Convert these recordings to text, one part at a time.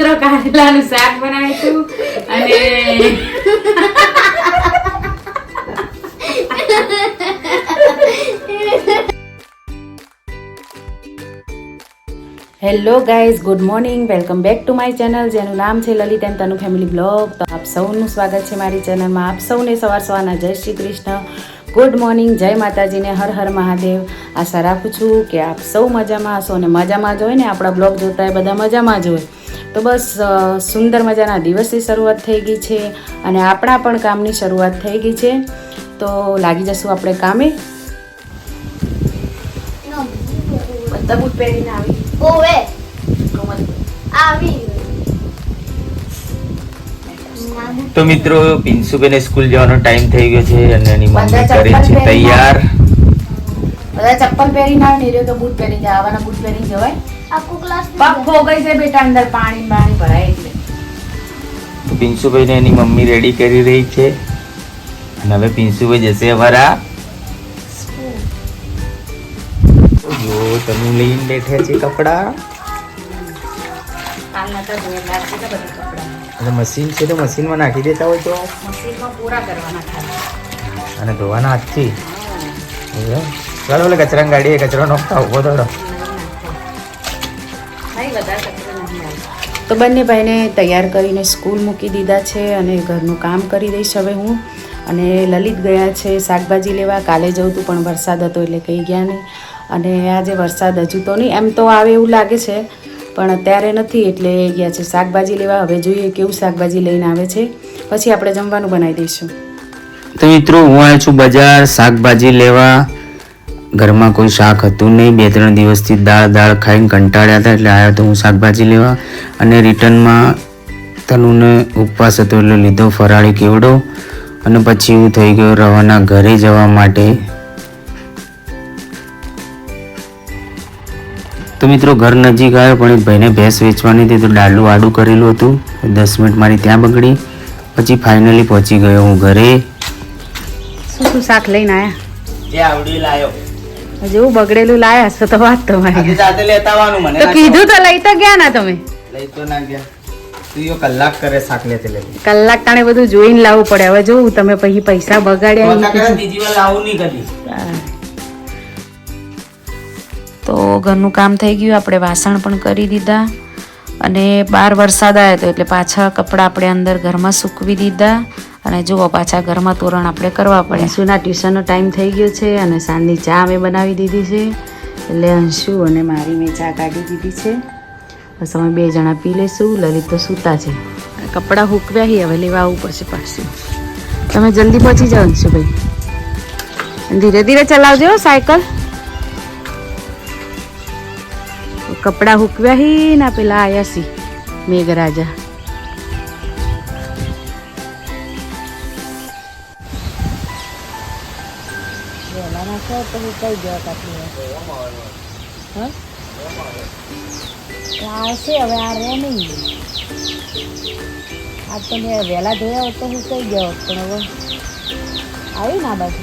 મિત્રો કારેલાનું શાક બનાવીશું અને hello guys good morning welcome back to my channel જેનું નામ છે Lalit and Tanu family blog તો આપ સૌનું સ્વાગત છે મારી ચેનલમાં આપ સૌને સવાર સવારના જય શ્રી કૃષ્ણ. ગુડ મોર્નિંગ જય માતાજીને હર હર મહાદેવ. આશા રાખું છું કે આપ સૌ મજામાં હશો અને મજામાં જ હોય ને? આપણા બ્લોગ જોતા હોય બધા મજામાં જ હોય. તો બસ સુંદર મજાના દિવસની શરૂઆત થઈ ગઈ છે અને આપણા પણ કામની શરૂઆત થઈ ગઈ છે. તો લાગી જશું આપણે કામે? બધા બૂટ પહેરીને આવી. ઓવે! આવી. તો મિત્રો પિન્સુબેને સ્કૂલ જવાનો ટાઈમ થઈ ગયો છે અને એની મમ્મી કરે છે તૈયાર. બધા ચપ્પલ પહેરીને આવે ને એ રહ્યો તો બૂટ પહેરી જાય આવાના બૂટ પહેરી જવાય. આખો ક્લાસ પગ ફોગાઈ છે બેટા અંદર પાણી પાણી ભરાય એટલે. તો પિન્સુભાઈને એની મમ્મી રેડી કરી રહી છે. અને હવે પિન્સુભાઈ જશે અમારા જો તમે લઈને બેઠા છે કપડા. કાલના તો જોરદાર છે ને બધા કપડાં. અને મશીન છે તો મશીનમાં નાખી દેતા હોય તો? મશીનમાં પૂરા કરવાના અને ધોવાના હાથથી? એવું? ચાલો એટલે કચરાની ગાડીએ કચરો નોખતા ઊભો થોડો નહીં વધારે કચરો નહીં આવે. તો બંને ભાઈને તૈયાર કરીને સ્કૂલ મૂકી દીધા છે અને ઘરનું કામ કરી દઈશ હવે હું. અને લલિત ગયા છે શાકભાજી લેવા. કાલે જવું હતું પણ વરસાદ હતો એટલે કંઈ ગયા નહીં. અને આજે વરસાદ હજુ તો નહીં. એમ તો આવે એવું લાગે છે પણ અત્યારે નથી. એટલે ગયા છે શાકભાજી લેવા. હવે જોઈએ કેવું શાકભાજી લઈને આવે છે. પછી આપણે જમવાનું બનાવી દઈશું. તો મિત્રો હું આવ્યો છું બજાર. શાકભાજી લેવા. ઘરમાં કોઈ શાક હતું નહીં. બે ત્રણ દિવસથી દાળ દાળ ખાઈને કંટાળ્યા હતા એટલે આવ્યો તો હું શાકભાજી લેવા અને રિટર્નમાં તનુને ઉપવાસ હતો એટલે લીધો ફરાળી કેવડો. અને પછી હું થઈ ગયો રવાના ઘરે જવા માટે. તો મિત્રો ઘર નજીક આવ્યો પણ એક ભાઈને ભેંસ વેચવાની હતી તો ડાલું આડું કરેલું હતું. દસ મિનિટ મારી ત્યાં બગડી. પછી ફાઇનલી પહોંચી ગયો હું ઘરે. શું શું શાક લઈને આવ્યા જે આવડી લાયો. જેવું બગડેલું લાયા છો તો વાત તમારી. સાથે લેતા આવવાનું મને તો કીધું તો લઈ તો ગયા ના તમે? લઈ તો ના ગયા. તું કલાક કરે શાક લેતે લેતે. કલાક તાણે બધું જોઈને લાવવું પડે. હવે જોવું તમે પછી પૈસા બગાડ્યા બીજી વાર લાવું નહીં કદી. તો ઘરનું કામ થઈ ગયું. આપણે વાસણ પણ કરી દીધા. અને બહાર વરસાદ આવ્યો હતો એટલે પાછા કપડાં આપણે અંદર ઘરમાં સૂકવી દીધા. અને જુઓ પાછા ઘરમાં તોરણ આપણે કરવા પડે. અંશુના ટ્યુશનનો ટાઈમ થઈ ગયો છે અને સાંજની ચા અમે બનાવી દીધી છે. એટલે અંશુ અને મારી મેં ચા કાઢી દીધી છે. બસ અમે બે જણા પી લઈશું લલિત તો સૂતા છે. કપડાં હૂકવ્યા હી હવે લેવા આવવું પડશે પાછું. તમે જલ્દી પહોંચી જાઓ અંશુભાઈ ધીરે ધીરે ચલાવજો સાયકલ. કપડા હુકવ્યા હી ના પેલા આયા સી મેઘરાજા આવશે હવે આ રે નહીં. આજ તો મેં વહેલા ધોયા હોત તો હું કઈ ગયો પણ હવે આવી ના બાજુ.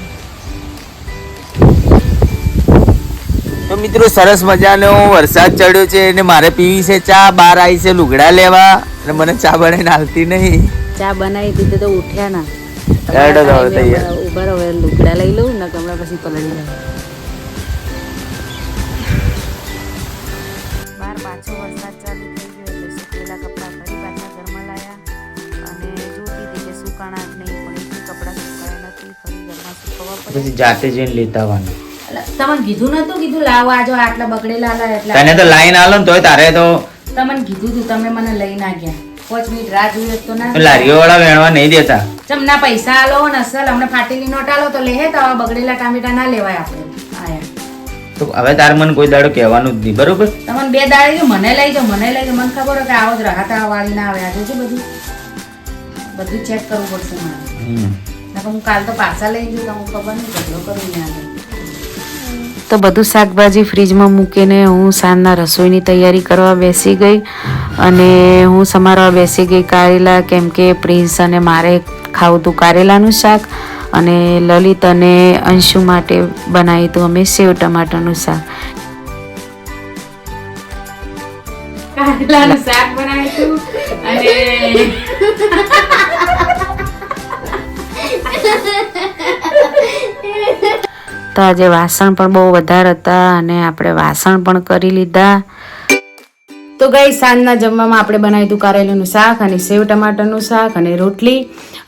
તો મિત્રો સરસ મજાનો વરસાદ ચડ્યો છે અને મારે પીવી છે ચા બહાર આવી છે લુગડા લેવા. અને મને ચા બનાવીને હાલતી નહીં. ચા બનાવી દીધી તો ઉઠ્યા ના. હેડો તો હવે તૈયાર. ઊભા રહો લુગડા લઈ લઉં ને હમણાં પછી પલળી લઉં બહાર પાછો વરસાદ ચાલુ થઈ ગયો એટલે સુકેલા કપડાં ફરી પાછા ઘરમાં લાયા. અને જોતી હતી કે સુકાણા નહીં પણ એક કપડાં સુકાયા નથી ફરી ઘરમાં સુકવવા પડે પછી જાતે જઈને લેતા આવવાનું તમને કીધું નતું કીધું લાવો આજો આટલા બગડેલા હતા એટલે તને તો લાઈન આલો ને તોય તારે તો તમને કીધું તું તમે મને લઈ ના ગયા પાંચ મિનિટ રાહ જોઈએ તો ના. લારીઓ વાળા વેણવા નહીં દેતા. ચમના પૈસા આલો ને અસલ હમણાં ફાટેલી નોટ આલો તો લેહે તો બગડેલા ટામેટા ના લેવાય આપણે. આયા તો હવે તારે મને કોઈ દાડો કહેવાનું જ નહીં બરોબર? તમને બે દાડે જો મને લઈ જાઓ મને લઈ જાઓ મને ખબર કે આવો જ રાહતા વાળી ના આવે આજે છે બધું. બધું ચેક કરવું પડશે મારે નકર હું કાલ તો પાછા લઈ જઉં તો હું ખબર નહીં કેટલો કરું ને તો બધું શાકભાજી ફ્રીજમાં મૂકીને હું સાંજના રસોઈની તૈયારી કરવા બેસી ગઈ. અને હું સમારવા બેસી ગઈ કારેલા કેમ કે પ્રિન્સ અને મારે ખાવું હતું કારેલાનું શાક અને લલિત અને અંશુ માટે બનાવ્યું હતું અમે સેવ ટમાટરનું શાક. તો આજે વાસણ પણ બહુ વધારે હતા અને આપણે વાસણ પણ કરી લીધા. તો ગઈ સાંજના જમવામાં આપણે બનાવ્યું હતું કારેલાનું શાક અને સેવ ટમાટરનું શાક અને રોટલી.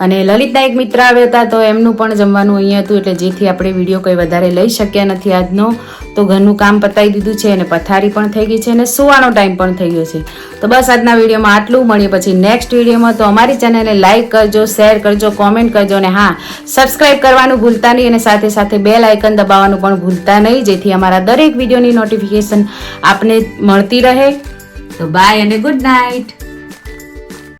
અને લલિતના એક મિત્ર આવ્યા હતા, તો એમનું પણ જમવાનું અહીંયા હતું, એટલે જેથી આપણે વીડિયો કંઈ વધારે લઈ શક્યા નથી આજનો. તો ઘરનું કામ પતાવી દીધું છે અને પથારી પણ થઈ ગઈ છે અને સુવાનો ટાઈમ પણ થઈ ગયો છે. તો બસ આજના વિડીયોમાં આટલું. મળીએ પછી નેક્સ્ટ વિડીયોમાં. તો અમારી ચેનલને લાઇક કરજો શેર કરજો કોમેન્ટ કરજો અને હા સબસ્ક્રાઇબ કરવાનું ભૂલતા નહીં અને સાથે સાથે બેલ આઇકન દબાવવાનું પણ ભૂલતા નહીં, જેથી અમારા દરેક વિડીયોની નોટિફિકેશન આપને મળતી રહે. તો બાય અને ગુડ નાઇટ